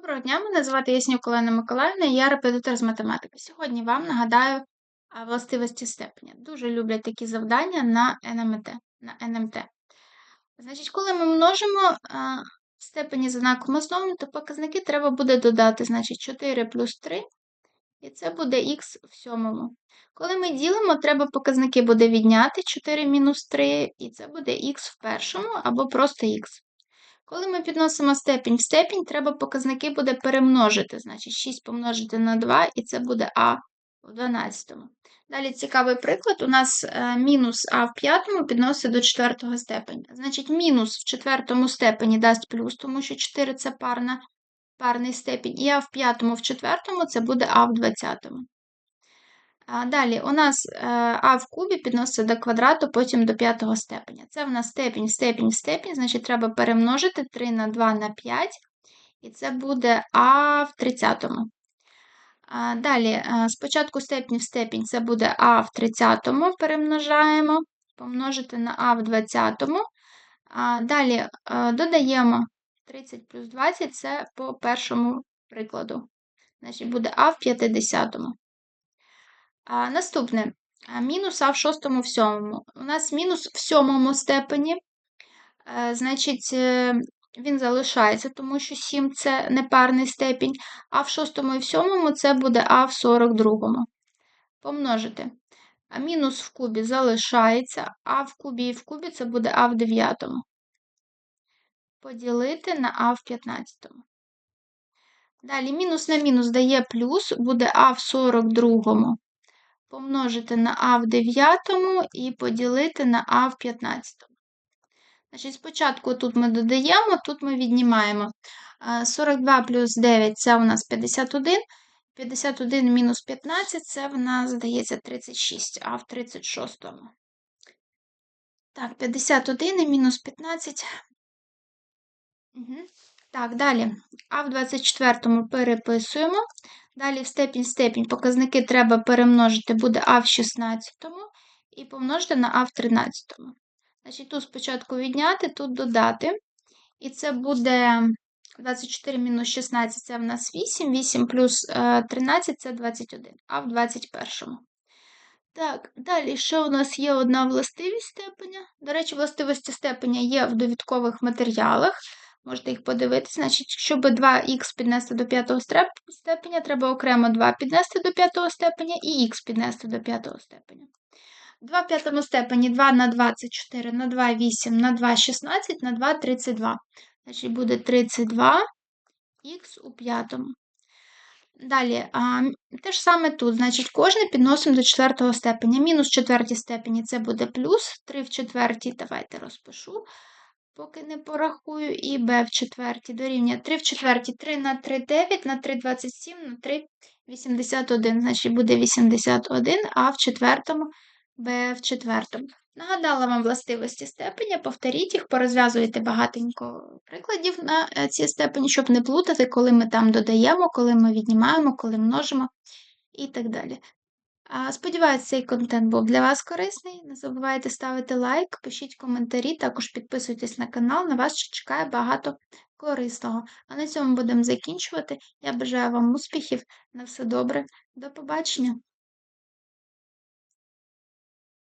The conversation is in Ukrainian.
Доброго дня, мене звати Яснюк Олена Миколаївна, я репетитор з математики. Сьогодні вам нагадаю властивості степеня. Дуже люблять такі завдання на НМТ. На НМТ. Значить, коли ми множимо степені за знаком основним, то показники треба буде додати. Значить, 4 плюс 3, і це буде х в сьомому. Коли ми ділимо, треба показники буде відняти 4 мінус 3, і це буде х в першому або просто х. Коли ми підносимо степінь в степінь, треба показники буде перемножити. Значить, 6 помножити на 2, і це буде а в 12. Далі цікавий приклад. У нас е, мінус а в п'ятому підносить до четвертого степеня. Значить, мінус в четвертому степені дасть плюс, тому що 4 це парна, парний степінь. І а в п'ятому в четвертому це буде а в двадцятому. Далі у нас е, а в кубі підноситься до квадрату, потім до п'ятого степеня. Це в нас степінь, степінь, степінь, значить, треба перемножити 3 на 2 на 5, і це буде а в 30. Далі, е, спочатку степінь в степінь це буде а в 30, перемножаємо, помножити на а в 20. Далі е, додаємо 30 плюс 20 це по першому прикладу. Значить, буде а в 50. А, Наступне мінус а в шостому в сьомому. У нас мінус в сьомому степені, е, значить, е, він залишається, тому що 7 це непарний степінь, а в шостому і в сьомому це буде а в 42. Помножити. А мінус в кубі залишається, а в кубі і в кубі це буде а в 9. Поділити на а в 15. Далі мінус на мінус дає плюс, буде а в 42 помножити на а в 9 і поділити на а в 15. Значить, Спочатку тут ми додаємо, тут ми віднімаємо. 42 плюс 9 це у нас 51. 51 мінус 15 це в нас, здається, 36, а в 36. Так, 51 і мінус 15. Угу. Так, далі. А в 24 переписуємо. Далі в степінь степінь показники треба перемножити, буде А в 16 і помножити на А в 13. Значить, тут спочатку відняти, тут додати. І це буде 24 мінус 16 це в нас 8, 8 плюс 13 е, це 21, а в 21. Так, далі ще у нас є одна властивість степеня. До речі, властивості степеня є в довідкових матеріалах. Можете їх подивитися. Значить, щоб 2х піднести до п'ятого степеня, треба окремо 2 піднести до п'ятого степеня і х піднести до п'ятого степеня. 2 в п'ятому степені 2 на 24, на 2 8, на 2 16, на 2 32. Значить, буде 32 х у п'ятому. Далі, а, те ж саме тут, значить, кожне підносимо до четвертого степеня. Мінус в четвертій степені це буде плюс, 3 в четвертій, давайте розпишу поки не порахую, і b в четвертій дорівнює 3 в четвертій, 3 на 3 9, на 3 27, на 3 81. Значить, буде 81, а в четвертому b в четвертому. Нагадала вам властивості степеня, повторіть їх, порозв'язуйте багатенько прикладів на е, ці степені, щоб не плутати, коли ми там додаємо, коли ми віднімаємо, коли множимо і так далі. Сподіваюся, цей контент був для вас корисний. Не забувайте ставити лайк, пишіть коментарі, також підписуйтесь на канал, на вас ще чекає багато корисного. А на цьому будемо закінчувати. Я бажаю вам успіхів, на все добре, до побачення!